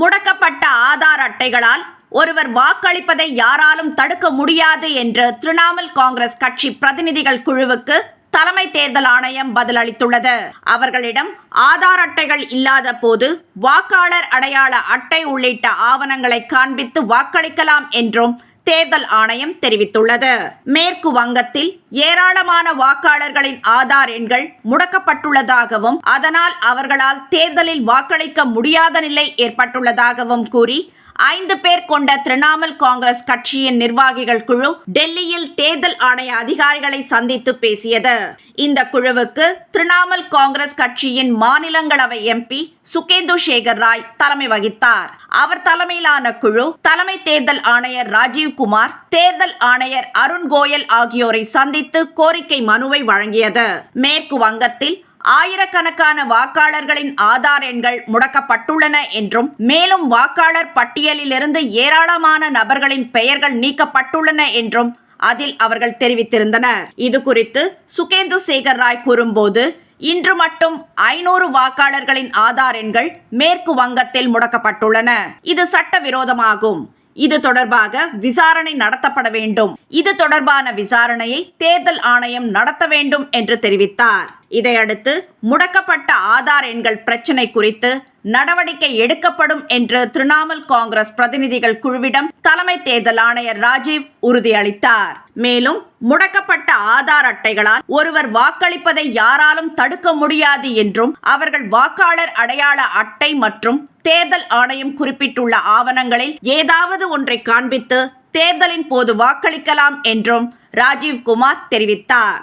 முடக்கப்பட்ட ஆதார் அட்டைகளால் ஒருவர் வாக்களிப்பதை யாராலும் தடுக்க முடியாது என்று திரிணாமுல் காங்கிரஸ் கட்சி பிரதிநிதிகள் குழுவுக்கு தலைமை தேர்தல் ஆணையம் பதிலளித்துள்ளது அவர்களிடம் ஆதார் அட்டைகள் இல்லாத போது வாக்காளர் அடையாள அட்டை உள்ளிட்ட ஆவணங்களை காண்பித்து வாக்களிக்கலாம் என்றும் தேர்தல் ஆணையம் தெரிவித்துள்ளது. மேற்கு வங்கத்தில் ஏராளமான வாக்காளர்களின் ஆதார் எண்கள் முடக்கப்பட்டுள்ளதாகவும் அதனால் அவர்களால் தேர்தலில் வாக்களிக்க முடியாத நிலை ஏற்பட்டுள்ளதாகவும் கூறி ஐந்து பேர் கொண்ட திரிணாமுல் காங்கிரஸ் கட்சியின் நிர்வாகிகள் குழு டெல்லியில் தேர்தல் ஆணைய அதிகாரிகளை சந்தித்து பேசியது. இந்த குழுவுக்கு திரிணாமுல் காங்கிரஸ் கட்சியின் மாநிலங்களவை எம்பி சுகேந்து சேகர் ராய் தலைமை வகித்தார். அவர் தலைமையிலான குழு தலைமை தேர்தல் ஆணையர் ராஜீவ் குமார் தேர்தல் ஆணையர் அருண் கோயல் ஆகியோரை சந்தித்து கோரிக்கை மனுவை வழங்கியது. மேற்கு வங்கத்தில் ஆயிரக்கணக்கான வாக்காளர்களின் ஆதார் எண்கள் முடக்கப்பட்டுள்ளன என்றும் மேலும் வாக்காளர் பட்டியலிலிருந்து ஏராளமான நபர்களின் பெயர்கள் நீக்கப்பட்டுள்ளன என்றும் அதில் அவர்கள் தெரிவித்திருந்தனர். இது குறித்து சுகேந்து சேகர் ராய் கூறும்போது இன்று மட்டும் ஐநூறு வாக்காளர்களின் ஆதார் எண்கள் மேற்கு வங்கத்தில் முடக்கப்பட்டுள்ளன. இது சட்டவிரோதமாகும். இது தொடர்பாக விசாரணை நடத்தப்பட வேண்டும். இது தொடர்பான விசாரணையை தேர்தல் ஆணையம் நடத்த வேண்டும் என்று தெரிவித்தார். இதையடுத்து முடக்கப்பட்ட ஆதார் எண்கள் பிரச்சினை குறித்து நடவடிக்கை எடுக்கப்படும் என்று திரிணாமுல் காங்கிரஸ் பிரதிநிதிகள் குழுவிடம் தலைமை தேர்தல் ஆணையர் ராஜீவ் உறுதியளித்தார். மேலும் முடக்கப்பட்ட ஆதார் அட்டைகளால் ஒருவர் வாக்களிப்பதை யாராலும் தடுக்க முடியாது என்றும் அவர்கள் வாக்காளர் அடையாள அட்டை மற்றும் தேர்தல் ஆணையம் குறிப்பிட்டுள்ள ஆவணங்களில் ஏதாவது ஒன்றை காண்பித்து தேர்தலின் போது வாக்களிக்கலாம் என்றும் ராஜீவ் குமார் தெரிவித்தார்.